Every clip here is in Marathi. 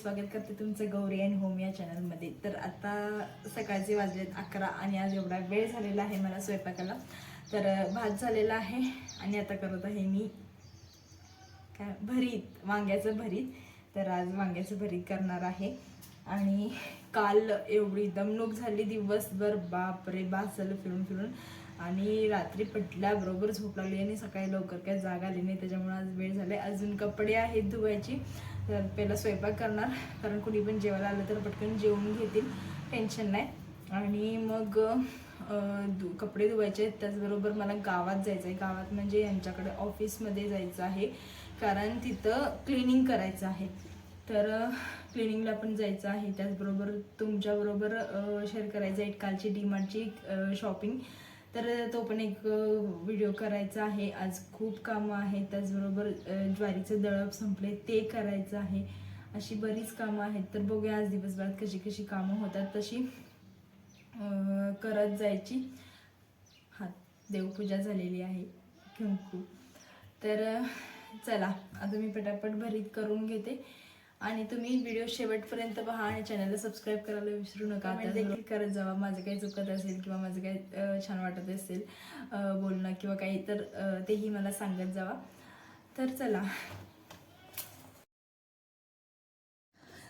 स्वागत करते तुमचं गौरी अँड होम या चॅनलमध्ये तर आता सकाळचे वाजलेत अकरा आणि आज एवढा वेळ झालेला आहे मला स्वयंपाकाला. तर भात झालेला आहे आणि आता करत आहे मी काय भरीत वांग्याचं भरीत. तर आज वांग्याचं भरीत करणार आहे. आणि काल एवढी दमणूक झाली दिवसभर. बापरे बास झालं फिरून फिरून. आणि रात्री पटल्याबरोबर झोप लागली आणि सकाळी लवकर काय जाग आली नाही. त्याच्यामुळे आज वेळ झाले अजून कपडे आहेत धुवायची. तर पहिला स्वयंपाक करणार. कारण कुणी पण जेवायला आलं तर पटकन जेवून घेतील. टेन्शन नाही. आणि मग दु धु कपडे धुवायचे आहेत. त्याचबरोबर मला गावात जायचं आहे गावात म्हणजे यांच्याकडे ऑफिसमध्ये जायचं आहे. कारण तिथं क्लिनिंग करायचं आहे. तर क्लिनिंगला पण जायचं आहे. त्याचबरोबर तुमच्याबरोबर शेअर करायचं आहे. कालची डीमार्टची शॉपिंग तर तो पण एक व्हिडिओ करायचा आहे. आज खूप कामं आहेत. त्याचबरोबर ज्वारीचं दळप संपले ते करायचं आहे. अशी बरीच कामं आहेत. तर बघूया आज दिवसभरात कशी कशी कामं होतात. तशी करत जायची. हा देवपूजा झालेली आहे. कुंकू. तर चला. आता मी पटापट भरीत करून घेते. आणि तुम्ही व्हिडिओ शेवटपर्यंत पहा आणि चॅनलला सबस्क्राईब करायला विसरू नका. देखील करत जावा. माझं काही चुकत असेल किंवा माझं काही छान वाटत असेल बोलणं किंवा काही तर तेही मला सांगत जावा. तर चला.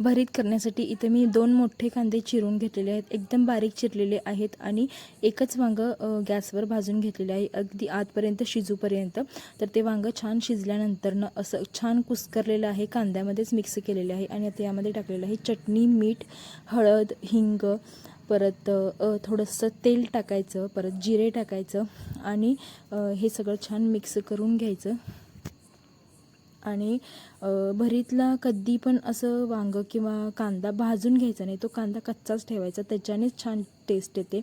भरीत करण्यासाठी इथे मी दोन मोठे कांदे चिरून घेतलेले आहेत. एकदम बारीक चिरलेले आहेत आणि एकच वांगं गॅसवर भाजून घेतलेले आहे. अगदी आतपर्यंत शिजूपर्यंत. तर ते वांगं छान शिजल्यानंतरनं असं छान कुस्करलेलं आहे. कांद्यामध्येच मिक्स केलेले आहे आणि आता यामध्ये टाकलेलं आहे चटणी मीठ हळद हिंग परत थोडंसं तेल टाकायचं परत जिरे टाकायचं आणि हे सगळं छान मिक्स करून घ्यायचं. आणि भरीतला कधी पण असं वांगं किंवा कांदा भाजून घ्यायचा नाही तो कांदा कच्चाच ठेवायचा त्याच्यानेच छान टेस्ट येते.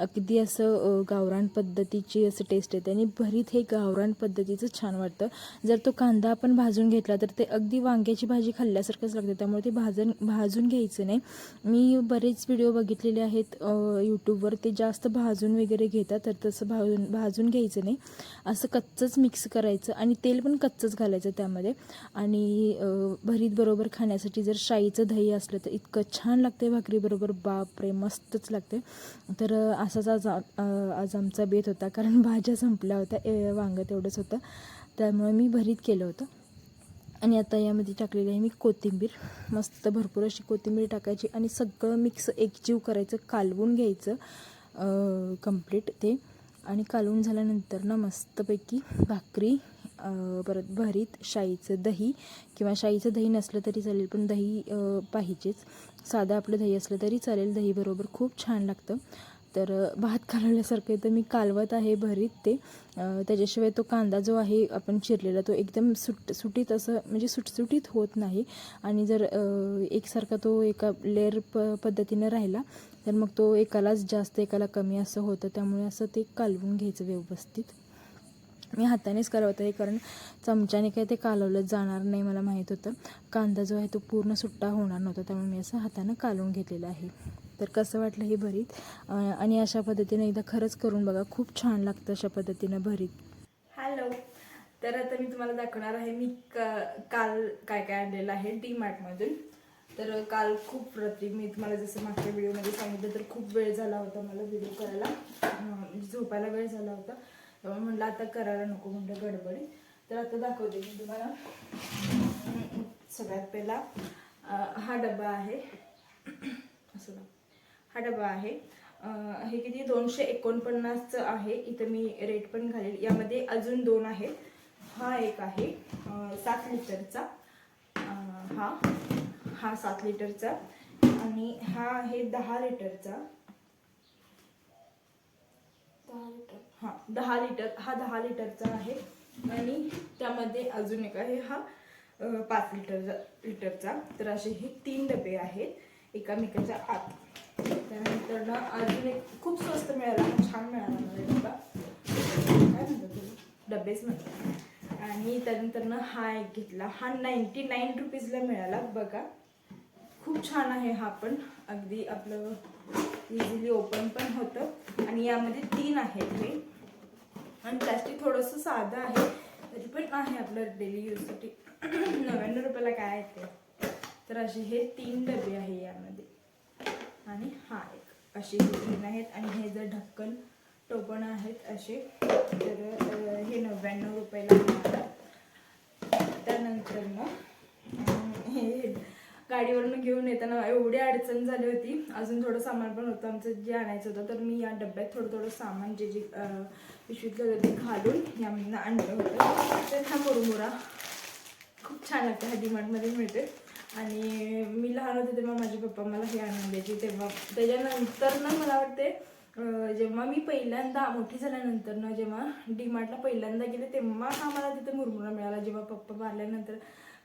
अगदी असं गावरान पद्धतीची असं टेस्ट येते आणि भरीत हे गावरान पद्धतीचं छान वाटतं. जर तो कांदा आपण भाजून घेतला तर ते अगदी वांग्याची भाजी खाल्ल्यासारखंच लागते. त्यामुळे ते भाजून भाजून घ्यायचं नाही. मी बरेच व्हिडिओ बघितलेले आहेत यूट्यूबवर ते जास्त भाजून वगैरे घेतात तर तसं भाजून भाजून घ्यायचं नाही. असं कच्चंच मिक्स करायचं आणि तेल पण कच्चंच घालायचं त्यामध्ये. आणि भरीत बरोबर खाण्यासाठी जर शाईचं दही असलं तर इतकं छान लागते भाकरीबरोबर बापरे मस्तच लागते तर असाच आज आज आमचा बेत होता. कारण भाज्या संपल्या होत्या. ए, वांगं तेवढंच होतं. त्यामुळे मी भरीत केलं होतं. आणि आता यामध्ये टाकलेली आहे मी कोथिंबीर. मस्त भरपूर अशी कोथिंबीर टाकायची आणि सगळं मिक्स एकजीव करायचं कालवून घ्यायचं कंप्लीट ते. आणि कालवून झाल्यानंतर ना मस्तपैकी भाकरी परत भरीत शाईचं दही. किंवा शाईचं दही नसलं तरी चालेल पण दही पाहिजेच. साधं आपलं दही असलं तरी चालेल. दहीबरोबर खूप छान लागतं. तर भात कालवल्यासारखं तर मी कालवत आहे भरीत ते. त्याच्याशिवाय तो कांदा जो आहे आपण चिरलेला तो एकदम सुट सुटीत असं म्हणजे सुटसुटीत होत नाही. आणि जर एकसारखा तो एका लेअर प पद्धतीनं राहिला तर मग तो एकालाच जास्त एकाला कमी असं होतं. त्यामुळे असं ते कालवून घ्यायचं व्यवस्थित. मी हातानेच करवत आहे कारण चमच्याने काही ते कालवलं जाणार नाही मला माहीत होतं. कांदा जो आहे तो पूर्ण सुट्टा होणार नव्हता त्यामुळे मी असं हातानं कालवून घेतलेलं आहे. तर कसं वाटलं हे भरीत? आणि अशा पद्धतीने एकदा खरंच करून बघा खूप छान लागतं अशा पद्धतीनं भरीत. हॅलो. तर आता मी तुम्हाला दाखवणार आहे मी क- काल काय काय आणलेलं आहे डी मार्टमधून तर काल खूप रात्री मी तुम्हाला जसं मागच्या व्हिडिओमध्ये सांगितलं तर खूप वेळ झाला होता मला व्हिडिओ करायला. झोपायला वेळ झाला होता. त्यामुळे म्हणलं आता करायला नको म्हणलं गडबडी तर आता दाखवते मी तुम्हाला. सगळ्यात पहिला हा डबा आहे. असं हा डबा आहे. हे किती? दोनशे एकोणपन्नासचं आहे. इथं मी रेट पण घालेल. यामध्ये अजून दोन आहेत. हा एक आहे. सात लिटरचा. हा. हा सात लिटरचा. आणि हा आहे दहा लिटरचा. हां दहा लिटर हा दहा लिटरचा आहे. आणि त्यामध्ये अजून एक आहे हा पाच लिटरचा लिटरचा. तर असे हे तीन डबे आहेत एकामेकाच्या आत. त्यानंतर ना अजून एक खूप स्वस्त मिळाला छान मिळाला मला डबा. काय म्हणतात डबेच म्हणतात आणि त्यानंतर ना हा एक घेतला हा नाईन्टी नाईन रुपीजला मिळाला. बघा खूप छान आहे हा पण. अगदी आपलं इझिली ओपन पण होतं. आणि यामध्ये तीन आहेत हे. आणि प्लास्टिक थोडंसं साधं आहे. तरी पण आहे आपलं डेली यूजसाठी नव्याण्णव रुपयाला काय आहे ते? तर असे हे तीन डबे आहे यामध्ये. आणि हा एक. असे तीन आहेत. आणि हे जर ढक्कन टोपण आहेत असे तर हे नव्याण्णव रुपयाला त्यानंतर मग हे गाडीवरून घेऊन येताना एवढी अडचण झाली होती. अजून थोडं सामान पण होतं. आमचं जे आणायचं होतं तर मी या डब्यात थोडं थोडं सामान जे जे अं, पिशवीतलं ते घालून यामधनं आणलं होतं. तर हा मुरमुरा खूप छान लागते. हा डिमांडमध्ये मिळते आणि मी लहान होते तेव्हा माझे पप्पा मला हे आणून द्यायचे. तेव्हा त्याच्यानंतर ना मला वाटते जेव्हा मी पहिल्यांदा मोठी झाल्यानंतर ना जेव्हा डीमार्टला पहिल्यांदा गेले तेव्हा हा मला तिथे मुरमुरा मिळाला. जेव्हा पप्पा मारल्यानंतर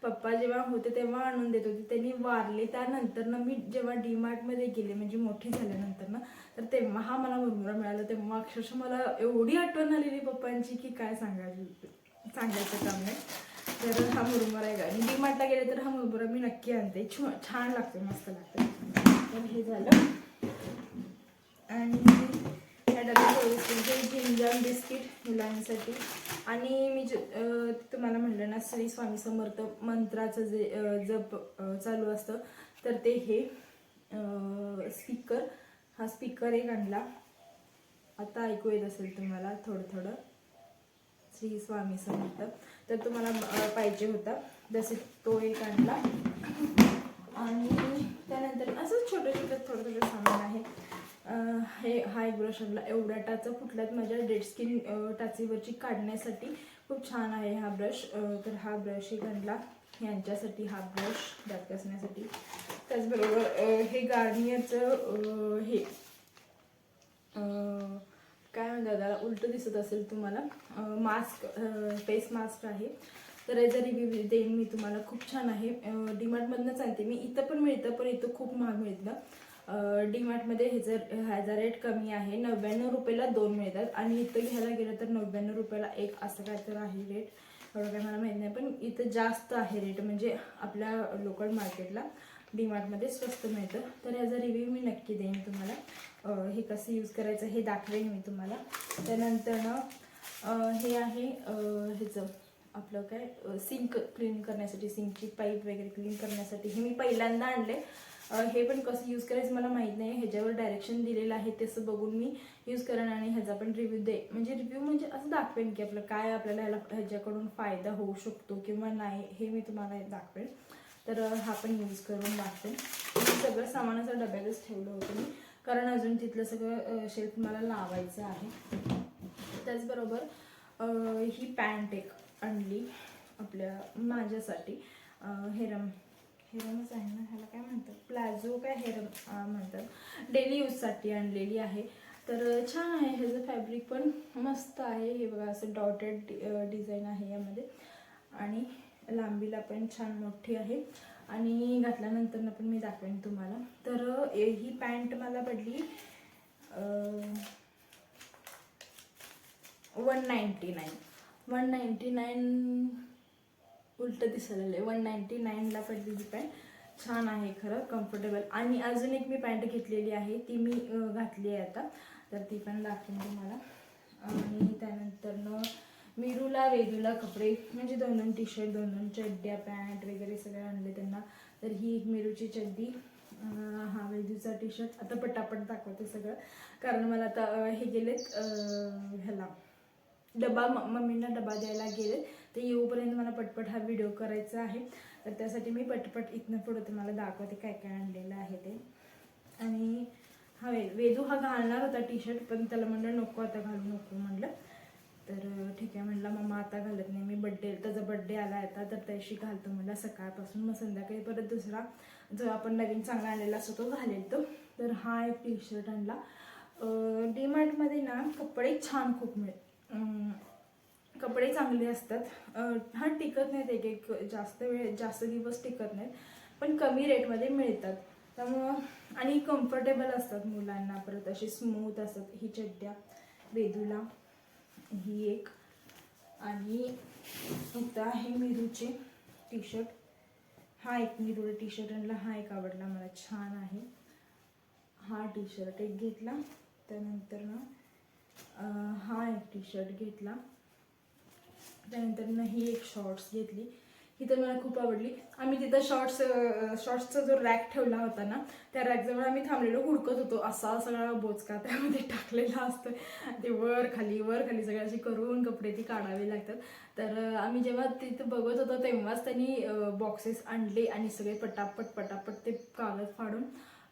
पप्पा जेव्हा होते तेव्हा आणून देत होते. त्यांनी वारले. त्यानंतर ना मी जेव्हा डीमार्टमध्ये गेले म्हणजे मोठी झाल्यानंतर ना तर तेव्हा हा मला मुरमुरा मिळाला. तेव्हा अक्षरशः मला एवढी आठवण आलेली पप्पांची की काय सांगायची सांगायचं काम नाही. तर हा मुरमुरा आहे आणि डीमार्टला गेले तर हा मुरमुरा मी नक्की आणते. छो- छान लागते मस्त लागते. तर हे झालं. आणि ह्या डब्यात जिंजर बिस्किट मुलांसाठी आणि मी तुम्हाला म्हणलं ना श्री स्वामी समर्थ मंत्राचं जे जप चालू असतं तर ते हे स्पीकर हा स्पीकर एक आणला आता ऐकू येत असेल तुम्हाला थोडं थोडं श्री स्वामी समर्थ तर तुम्हाला पाहिजे होता जसे तो एक आणला आणि त्यानंतर असंच छोटं छोटं थोडं थोडं सामान आहे. हे हा एक ब्रश आणला एवढा टाचा फुटल्यात. माझ्या डेड स्किन टाचीवरची काढण्यासाठी खूप छान आहे हा ब्रश तर हा ब्रश हे आणला. यांच्यासाठी हा ब्रश दात घासण्यासाठी त्याचबरोबर हे गार्नियरचं हे काय म्हणतात त्याला? उलटं दिसत असेल तुम्हाला. मास्क फेस मास्क आहे. तर याचा रिव्ह्यू देईन मी तुम्हाला खूप छान आहे. डीमार्टमधनंच आणते. मी इथं पण मिळतं पण इथं खूप महाग मिळतं. डीमार्टमध्ये ह्याचा ह्याचा रेट कमी आहे नव्याण्णव रुपयाला दोन मिळतात. आणि इथं घ्यायला गेलं तर नव्याण्णव रुपयाला एक असं काय तर आहे रेट एवढं काय मला माहीत नाही. पण इथं जास्त आहे रेट म्हणजे आपल्या लोकल मार्केटला डीमार्टमध्ये स्वस्त मिळतं. तर ह्याचा रिव्ह्यू मी नक्की देईन तुम्हाला. हे कसं यूज करायचं हे दाखवेन मी तुम्हाला. त्यानंतर हे आहे ह्याचं आपलं काय सिंक क्लीन करण्यासाठी सिंकची पाईप वगैरे क्लीन करण्यासाठी हे मी पहिल्यांदा आणले हे पण कसं यूज करायचं मला माहीत नाही. ह्याच्यावर डायरेक्शन दिलेलं आहे तसं बघून मी यूज करेन आणि ह्याचा पण रिव्ह्यू दे. म्हणजे रिव्ह्यू म्हणजे असं दाखवेन की आपलं काय आपल्याला ह्याला ह्याच्याकडून फायदा होऊ शकतो किंवा नाही हे मी तुम्हाला दाखवेन. तर हा पण यूज करून दाखवेन. सगळं सगळं असं डब्यातच ठेवलं होतं मी. कारण अजून तिथलं सगळं शेल्फ मला लावायचं आहे. त्याचबरोबर ही पॅन्ट एक आणली आपल्या माझ्यासाठी. हेरम हेरमच आहे ना ह्याला काय म्हणतात? प्लाझो काय हेरम म्हणतात? डेली यूजसाठी आणलेली आहे. तर छान आहे. ह्याचं फॅब्रिक पण मस्त आहे. हे बघा असं डॉटेड डिझाईन आहे यामध्ये. आणि लांबीला पण छान मोठी आहे. आणि घातल्यानंतर पण मी दाखवेन तुम्हाला. तर ही पॅन्ट मला पडली one ninety nine one ninety nine उलटं दिसायला आहे वन नाईन्टी नाईनला पडलेली पॅन्ट छान आहे खरं कम्फर्टेबल आणि अजून एक मी पॅन्ट घेतलेली आहे ती मी घातली आहे आता. तर ती पण दाखवेन तुम्हाला. आणि त्यानंतरनं मिरूला वेदूला कपडे म्हणजे दोन दोन टी शर्ट दोन दोन चड्ड्या पॅन्ट वगैरे सगळे आणले त्यांना. तर ही एक मिरूची चड्डी हा वेदूचा टी शर्ट आता पटापट दाखवते सगळं. कारण मला आता हे गेलेत ह्याला. डबा म- मम्मींना डबा द्यायला गेले तर येऊपर्यंत मला पटपट हा व्हिडिओ करायचा आहे. तर त्यासाठी मी पटपट इथनं पुढं तुम्हाला दाखवते काय काय आणलेलं आहे ते. आणि हा वेदू हा घालणार होता टी शर्ट पण त्याला म्हणलं नको आता घालू नको म्हणलं. तर ठीक आहे म्हणलं मम्मा आता घालत नाही मी बड्डे त्याचा बड्डे आला आता तर त्याशी घालतो म्हणलं सकाळपासून मग संध्याकाळी परत दुसरा जो आपण नवीन चांगला आणलेला असतो तो घालेल तो तर हा एक टी शर्ट आणला डीमार्टमध्ये ना कपडे छान खूप मिळत कपडे चांगले असतात. हा टिकत नाहीत एक एक जास्त वेळ जास्त दिवस टिकत नाहीत पण कमी रेटमध्ये मिळतात. त्यामुळं आणि कम्फर्टेबल असतात मुलांना परत असे स्मूथ असतात. ही चड्ड्या वेदूला ही एक. आणि इथं आहे मिरूचे टी शर्ट हा एक मिरूला टी शर्ट आणला. हा एक आवडला. मला छान आहे. हा टी शर्ट एक घेतला. त्यानंतर ना हा एक टी शर्ट घेतला. त्यानंतर ना ही एक शॉर्ट्स घेतली. ही तर मला खूप आवडली. आम्ही तिथं शॉर्ट्स शॉर्ट्सचा जो रॅक ठेवला होता ना त्या रॅकजवळ आम्ही थांबलेलो हुडकत होतो. असा सगळा बोचका त्यामध्ये टाकलेला असतो ते वर खाली वर खाली सगळं करून कपडे ती काढावे लागतात. तर आम्ही जेव्हा तिथं बघत होतो तेव्हाच त्यांनी बॉक्सेस आणले आणि सगळे पटापट पटापट ते कागद फाडून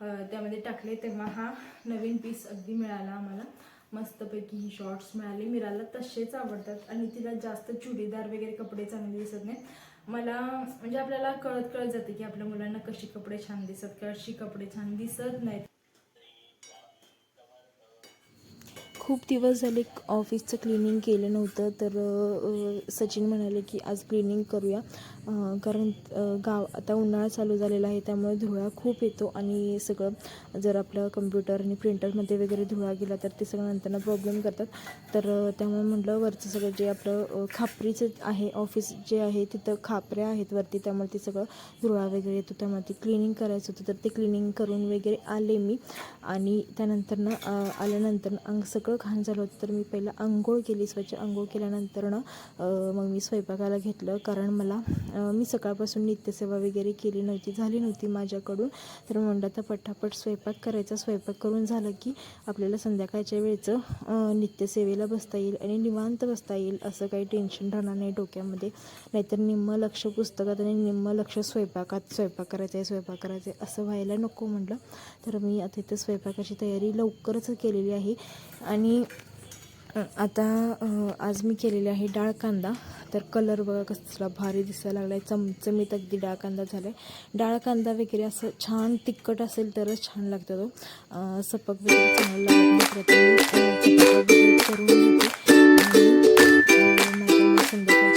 त्यामध्ये टाकले. तेव्हा हा नवीन पीस अगदी मिळाला आम्हाला. मस्तपैकी ही शॉर्ट्स मिळाले. मिराला तसेच आवडतात आणि तिला जास्त चुडीदार वगैरे कपडे चांगले दिसत नाहीत. मला म्हणजे आपल्याला कळत कळत जाते की आपल्या मुलांना कशी कपडे छान दिसत कशी कपडे छान दिसत नाहीत. खूप दिवस झाले ऑफिसचं क्लिनिंग केलं नव्हतं तर सचिन म्हणाले की आज क्लिनिंग करूया. कारण गाव आता उन्हाळा चालू झालेला आहे त्यामुळे धुळा खूप येतो आणि सगळं जर आपलं कम्प्युटर आणि प्रिंटरमध्ये वगैरे धुळा गेला तर ते सगळं नंतर प्रॉब्लेम करतात. तर त्यामुळे म्हटलं वरचं सगळं जे आपलं खापरीचं आहे ऑफिस जे आहे तिथं खापऱ्या आहेत वरती त्यामुळे ते सगळं धुळा वगैरे येतो त्यामुळे ते क्लिनिंग करायचं होतं तर ते क्लिनिंग करून वगैरे आले मी. आणि त्यानंतरनं आल्यानंतर अंग सगळं घाण झालं होतं तर मी पहिलं आंघोळ केली स्वच्छ आंघोळ केल्यानंतरनं मग मी स्वयंपाकाला घेतलं कारण मला मी सकाळपासून नित्यसेवा वगैरे केली नव्हती झाली नव्हती माझ्याकडून. तर म्हणलं तर पटापट स्वयंपाक करायचा. स्वयंपाक करून झालं की आपल्याला संध्याकाळच्या वेळेचं नित्यसेवेला बसता येईल आणि निवांत बसता येईल असं काही टेन्शन राहणार नाही डोक्यामध्ये. नाहीतर निम्म लक्ष पुस्तकात आणि निम्म लक्ष स्वयंपाकात स्वयंपाक करायचं आहे स्वयंपाक करायचं आहे असं व्हायला नको म्हटलं तर मी आता इथं स्वयंपाकाची तयारी लवकरच केलेली आहे. आणि आता आज मी केलेली आहे डाळ कांदा. तर कलर बघा कसला भारी दिसायला लागला आहे चमचमीत अगदी डाळ कांदा झाला आहे डाळ कांदा वगैरे असं छान तिखट असेल तरच छान लागतं तो. सपक वगैरे चांगला करून घेते. माझ्या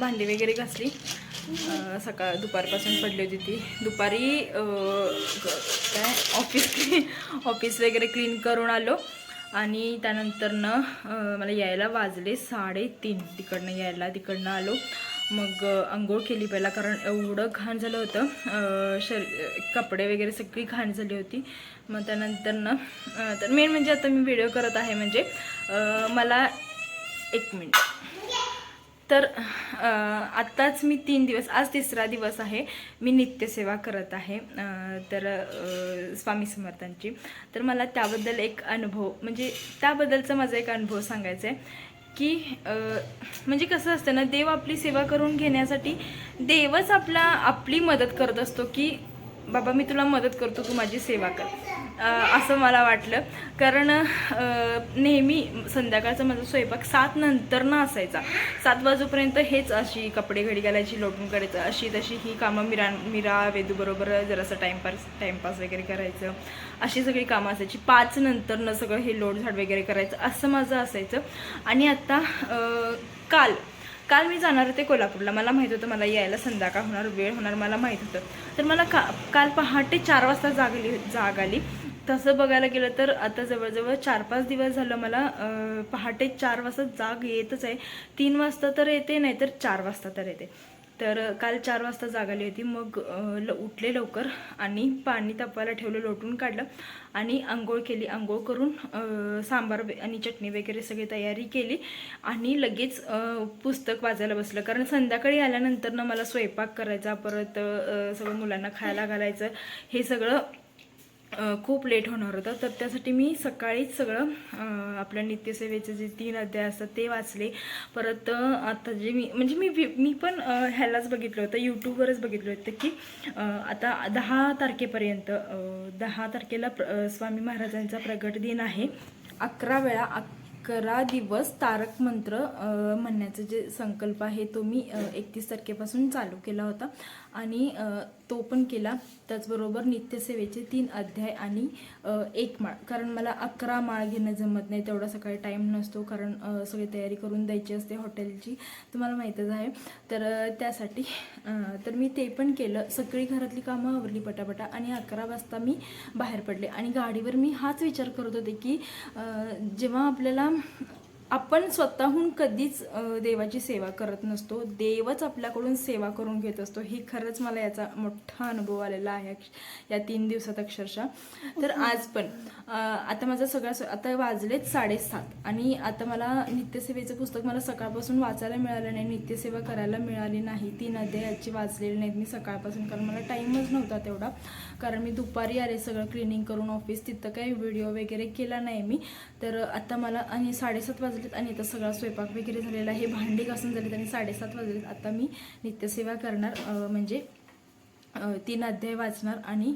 भांडी वगैरे घासली. सकाळ दुपारपासून पडली होती ती. दुपारी काय ऑफिस ऑफिस वगैरे क्लीन करून आलो. आणि त्यानंतरनं मला यायला वाजले साडेतीन तिकडनं यायला तिकडनं आलो. मग अंघोळ आंघोळ केली पहिला कारण एवढं घाण झालं होतं. शरी कपडे वगैरे सगळी घाण झाली होती. मग त्यानंतरनं तर मेन म्हणजे आता मी व्हिडिओ करत आहे म्हणजे मला एक मिनिट तर आत्ताच मी तीन दिवस आज तिसरा दिवस आहे. मी नित्यसेवा करत आहे तर स्वामी समर्थांची. तर मला त्याबद्दल एक अनुभव म्हणजे त्याबद्दलचा माझा एक अनुभव सांगायचा आहे की म्हणजे कसं असतं ना देव आपली सेवा करून घेण्यासाठी देवच आपला आपली मदत करत असतो की बाबा मी तुला मदत करतो तू माझी सेवा कर. असं मला वाटलं. कारण नेहमी संध्याकाळचा माझा स्वयंपाक सात नंतर ना असायचा. सात वाजूपर्यंत हेच अशी कपडे घडी घालायची लोटून करायचं अशी तशी ही कामं मिरा मिरा वेदूबरोबर जरासं टाईमपास टाईमपास वगैरे करायचं. अशी सगळी कामं असायची. पाच नंतरनं सगळं हे लोट झाड वगैरे करायचं असं माझं असायचं. आणि आता काल काल मी जाणार होते कोल्हापूरला. मला माहीत होतं मला यायला संध्याकाळ होणार वेळ होणार मला माहीत होतं. तर मला का काल पहाटे चार वाजता जागली जाग आली. तसं बघायला गेलं तर आता जवळजवळ चार पाच दिवस झालं मला पहाटे चार वाजता जाग येतच आहे. तीन वाजता तर येते नाहीतर चार वाजता तर येते. तर काल चार वाजता जाग आली होती. मग ल उठले लवकर आणि पाणी तापवायला ठेवलं लोटून काढलं आणि आंघोळ केली. आंघोळ करून सांबार आणि चटणी वगैरे सगळी तयारी केली आणि लगेच पुस्तक वाचायला बसलं. कारण संध्याकाळी आल्यानंतर ना मला स्वयंपाक करायचा परत सगळं मुलांना खायला घालायचं हे सगळं खूप लेट होणार होतं. तर त्यासाठी मी सकाळीच सगळं आपल्या नित्यसेवेचे जे तीन अध्याय असतात ते वाचले. परत आता जे मी म्हणजे मी मी पण ह्यालाच बघितलं होतं यूट्यूबवरच बघितलं होतं की आता दहा तारखेपर्यंत दहा तारखेला प्र- स्वामी महाराजांचा प्रगट दिन आहे. अकरा वेळा अकरा दिवस तारक मंत्र म्हणण्याचं म्हणण्याचा जे संकल्प आहे तो मी एकतीस तारखेपासून चालू केला होता. आणि तो पण केला. त्याचबरोबर नित्यसेवेचे तीन अध्याय आणि एक माळ. कारण मला अकरा माळ घेणं जमत नाही तेवढा सकाळी टाईम नसतो. कारण सगळी तयारी करून द्यायची असते हॉटेलची. तुम्हाला माहीतच आहे. तर त्यासाठी तर मी ते पण केलं. सगळी घरातली कामं आवरली पटापटा आणि अकरा वाजता मी बाहेर पडले. आणि गाडीवर मी हाच विचार करत होते की जेव्हा आपल्याला आपण स्वतःहून कधीच देवाची सेवा करत नसतो. देवच आपल्याकडून सेवा करून घेत असतो. ही खरंच मला याचा मोठा अनुभव आलेला आहे या तीन दिवसात अक्षरशः. तर आज पण आता माझा सगळा आता वाजलेत साडेसात. आणि आता मला नित्यसेवेचं पुस्तक मला सकाळपासून वाचायला मिळालं नाही. नित्यसेवा करायला मिळाली नाही. तीन अध्यायाची वाचलेली नाहीत मी सकाळपासून. कारण मला टाईमच नव्हता तेवढा. कारण मी दुपारी आले सगळं क्लिनिंग करून ऑफिस. तिथं काही व्हिडिओ वगैरे केला नाही मी. तर आता मला आणि साडेसात वाजलेत आणि आता सगळा स्वयंपाक वगैरे झालेला आहे. भांडी घासून झालेत आणि साडेसात वाजलेत. आता मी नित्यसेवा करणार म्हणजे तीन अध्याय वाचणार आणि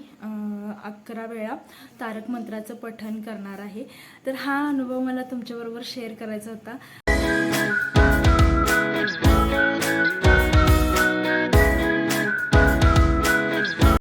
अकरा वेळा तारक मंत्राचं पठण करणार आहे. तर हा अनुभव मला तुमच्याबरोबर शेअर करायचा होता.